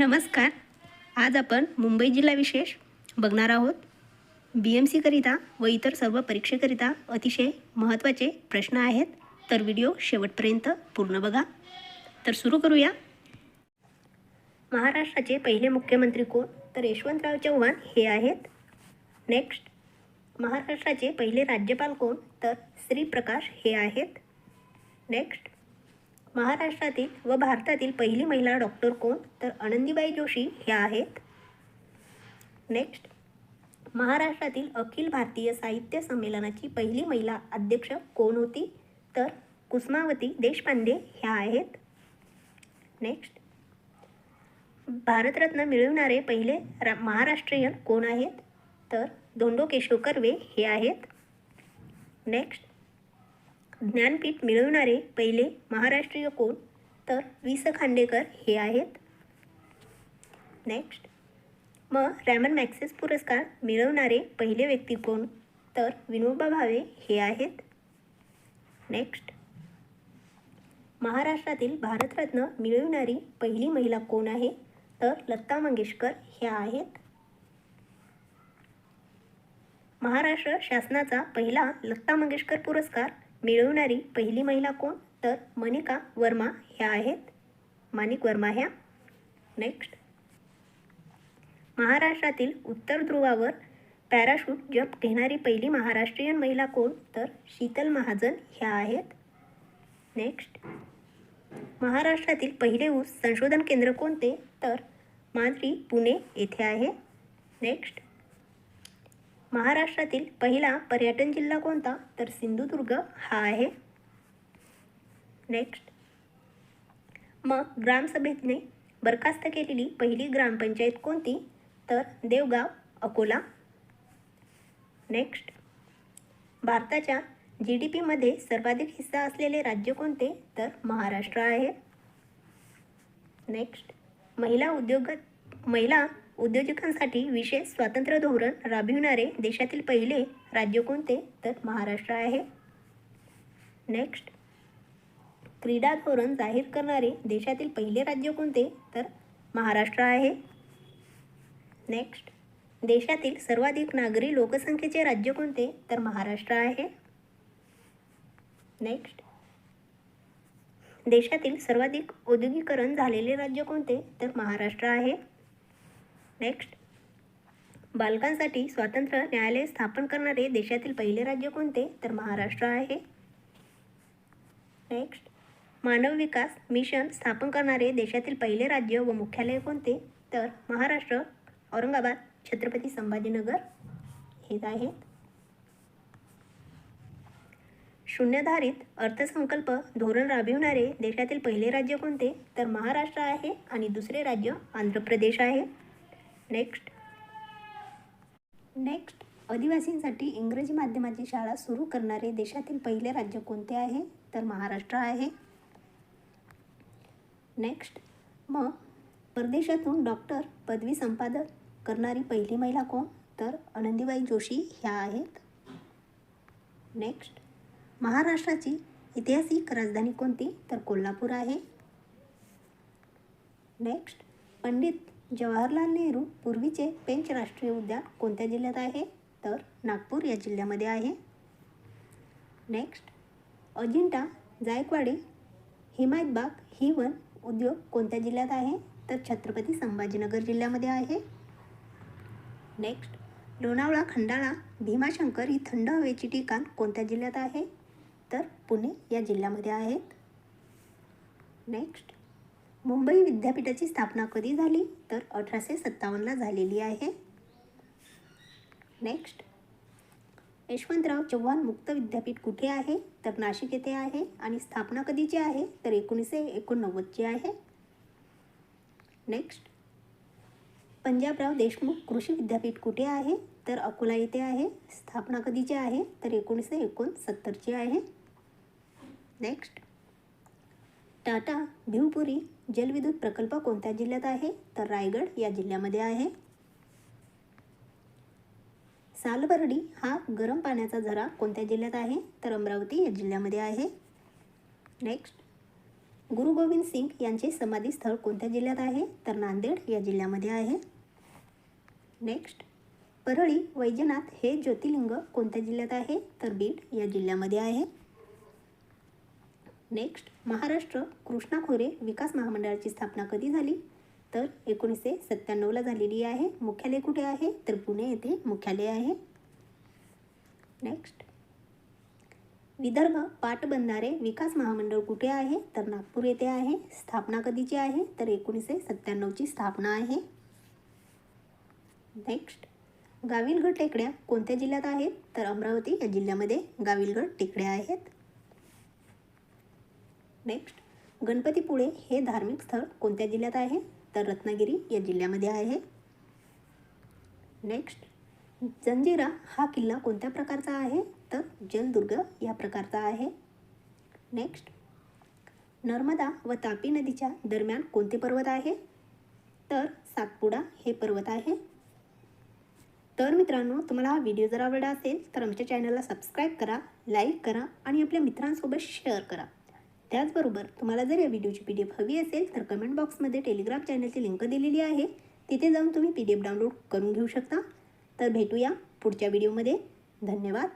नमस्कार. आज आपण मुंबई जिल्हा विशेष बघणार आहोत. बी एम सीकरिता व इतर सर्व परीक्षेकरिता अतिशय महत्त्वाचे प्रश्न आहेत. तर व्हिडिओ शेवटपर्यंत पूर्ण बघा. तर सुरू करूया. महाराष्ट्राचे पहिले मुख्यमंत्री कोण? तर यशवंतराव चव्हाण हे आहेत. नेक्स्ट महाराष्ट्राचे पहिले राज्यपाल कोण? तर श्रीप्रकाश हे आहेत. नेक्स्ट महाराष्ट्रातील व भारतातील पहिली महिला डॉक्टर कोण? तर आनंदीबाई जोशी ह्या आहेत. नेक्स्ट महाराष्ट्रातील अखिल भारतीय साहित्य संमेलनाची पहिली महिला अध्यक्ष कोण होती? तर कुसमावती देशपांडे ह्या आहेत. नेक्स्ट भारतरत्न मिळवणारे पहिले रा महाराष्ट्रीयन कोण आहेत? तर धोंडो केशव कर्वे हे आहेत. नेक्स्ट ज्ञानपीठ मिळवणारे पहिले महाराष्ट्रीय कोण? तर वि स खांडेकर हे आहेत. नेक्स्ट मग रॅमन मॅक्सेस पुरस्कार मिळवणारे पहिले व्यक्ती कोण? तर विनोबा भावे हे आहेत. नेक्स्ट महाराष्ट्रातील भारतरत्न मिळवणारी पहिली महिला कोण आहे? तर लता मंगेशकर ह्या आहेत. महाराष्ट्र शासनाचा पहिला लता मंगेशकर पुरस्कार मिळवणारी पहिली महिला कोण? तर मनिका वर्मा ह्या आहेत. मानिक वर्मा ह्या. नेक्स्ट महाराष्ट्रातील उत्तर ध्रुवावर पॅराशूट जंप घेणारी पहिली महाराष्ट्रीयन महिला कोण? तर शीतल महाजन ह्या आहेत. नेक्स्ट महाराष्ट्रातील पहिले ऊस संशोधन केंद्र कोणते? तर मांजरी पुणे येथे आहे. नेक्स्ट महाराष्ट्रातील पहिला पर्यटन जिल्हा कोणता? तर सिंधुदुर्ग हा आहे. नेक्स्ट मग ग्रामसभेने बरखास्त केलेली पहिली ग्रामपंचायत कोणती? तर देवगाव अकोला. नेक्स्ट भारताच्या जी डी पीमध्ये सर्वाधिक हिस्सा असलेले राज्य कोणते? तर महाराष्ट्र आहे. नेक्स्ट महिला उद्योग महिला उद्योजकांसाठी विशेष स्वातंत्र्य धोरण राबविणारे देशातील पहिले राज्य कोणते? तर महाराष्ट्र आहे. नेक्स्ट क्रीडा धोरण जाहीर करणारे देशातील पहिले राज्य कोणते? तर महाराष्ट्र आहे. नेक्स्ट देशातील सर्वाधिक नागरी लोकसंख्येचे राज्य कोणते? तर महाराष्ट्र आहे. नेक्स्ट देशातील सर्वाधिक औद्योगिकरण झालेले राज्य कोणते? तर महाराष्ट्र आहे. नेक्स्ट बालकांसाठी स्वातंत्र्य न्यायालय स्थापन करणारे देशातील पहिले राज्य कोणते? तर महाराष्ट्र आहे. नेक्स्ट मानव विकास मिशन स्थापन करणारे देशातील पहिले राज्य व मुख्यालय कोणते? तर महाराष्ट्र औरंगाबाद छत्रपती संभाजीनगर. हेच आहेत. शून्यधारित अर्थसंकल्प धोरण राबविणारे देशातील पहिले राज्य कोणते? तर महाराष्ट्र आहे आणि दुसरे राज्य आंध्र प्रदेश आहे. नेक्स्ट नेक्स्ट आदिवासींसाठी इंग्रजी माध्यमाची शाळा सुरू करणारे देशातील पहिले राज्य कोणते आहे? तर महाराष्ट्र आहे. नेक्स्ट मग परदेशातून डॉक्टर पदवी संपादक करणारी पहिली महिला कोण? तर आनंदीबाई जोशी ह्या आहेत. नेक्स्ट महाराष्ट्राची ऐतिहासिक राजधानी कोणती? तर कोल्हापूर आहे. नेक्स्ट पंडित जवाहरलाल नेहरू पूर्वीचे पेंच राष्ट्रीय उद्यान कोणत्या जिल्ह्यात आहे? तर नागपूर या जिल्ह्यामध्ये आहे. नेक्स्ट अजिंठा जायकवाडी हिमायतबाग ही वन उद्योग कोणत्या जिल्ह्यात आहे? तर छत्रपती संभाजीनगर जिल्ह्यामध्ये आहे. नेक्स्ट लोणावळा खंडाळा भीमाशंकर ही थंड हवेची ठिकाण कोणत्या जिल्ह्यात आहे? तर पुणे या जिल्ह्यामध्ये आहेत. नेक्स्ट मुंबई विद्यापीठाची स्थापना कधी झाली? तर अठराशे सत्तावन्नला झालेली आहे. नेक्स्ट यशवंतराव चव्हाण मुक्त विद्यापीठ कुठे आहे? तर नाशिक येथे आहे. आणि स्थापना कधीची आहे? तर एकोणीसशे एकोणनव्वदची आहे. नेक्स्ट पंजाबराव देशमुख कृषी विद्यापीठ कुठे आहे? तर अकोला येथे आहे. स्थापना कधीची आहे? तर एकोणीसशे एकोणसत्तरची आहे. नेक्स्ट टाटा भिवपुरी जलविद्युत प्रकल्प कोणत्या जिल्ह्यात आहे? तर रायगड या जिल्ह्यामध्ये आहे. सालबर्डी हा गरम पाण्याचा झरा कोणत्या जिल्ह्यात आहे? तर अमरावती या जिल्ह्यामध्ये आहे. नेक्स्ट गुरु गोविंद सिंग यांचे समाधीस्थळ कोणत्या जिल्ह्यात आहे? तर नांदेड या जिल्ह्यामध्ये आहे. नेक्स्ट परळी वैजनाथ हे ज्योतिर्लिंग कोणत्या जिल्ह्यात आहे? तर बीड या जिल्ह्यामध्ये आहे. नेक्स्ट महाराष्ट्र कृष्णा खोरे विकास महामंडळाची स्थापना कधी झाली? तर एकोणीसशे सत्त्याण्णवला झालेली आहे. मुख्यालय कुठे आहे? तर पुणे येथे मुख्यालय आहे. नेक्स्ट विदर्भ पाटबंधारे विकास महामंडळ कुठे आहे? तर नागपूर येथे आहे. स्थापना कधीची आहे? तर एकोणीसशे सत्त्याण्णवची स्थापना आहे. नेक्स्ट गाविलगड टेकड्या कोणत्या जिल्ह्यात आहेत? तर अमरावती या जिल्ह्यामध्ये गाविलगड टेकड्या आहेत. नेक्स्ट गणपतीपुळे हे धार्मिक स्थळ कोणत्या जिल्ह्यात आहे? तर रत्नागिरी या जिल्ह्यामध्ये आहे. नेक्स्ट जंजिरा हा किल्ला कोणत्या प्रकारचा आहे? तर जलदुर्ग या प्रकारचा आहे. नेक्स्ट नर्मदा व तापी नदीच्या दरम्यान कोणते पर्वत आहे? तर सातपुडा हे पर्वत आहे. तर मित्रांनो तुम्हाला हा व्हिडिओ जर आवडला असेल तर आमच्या चॅनलला सबस्क्राईब करा लाईक करा आणि आपल्या मित्रांसोबत शेअर करा. त्याचबरोबर तुम्हाला जर या व्हिडिओची पी डी एफ हवी असेल तर कमेंट बॉक्समध्ये टेलिग्राम चॅनलची लिंक दिलेली आहे. तिथे जाऊन तुम्ही पी डी एफ डाउनलोड करून घेऊ शकता. तर भेटूया पुढच्या व्हिडिओमध्ये. धन्यवाद.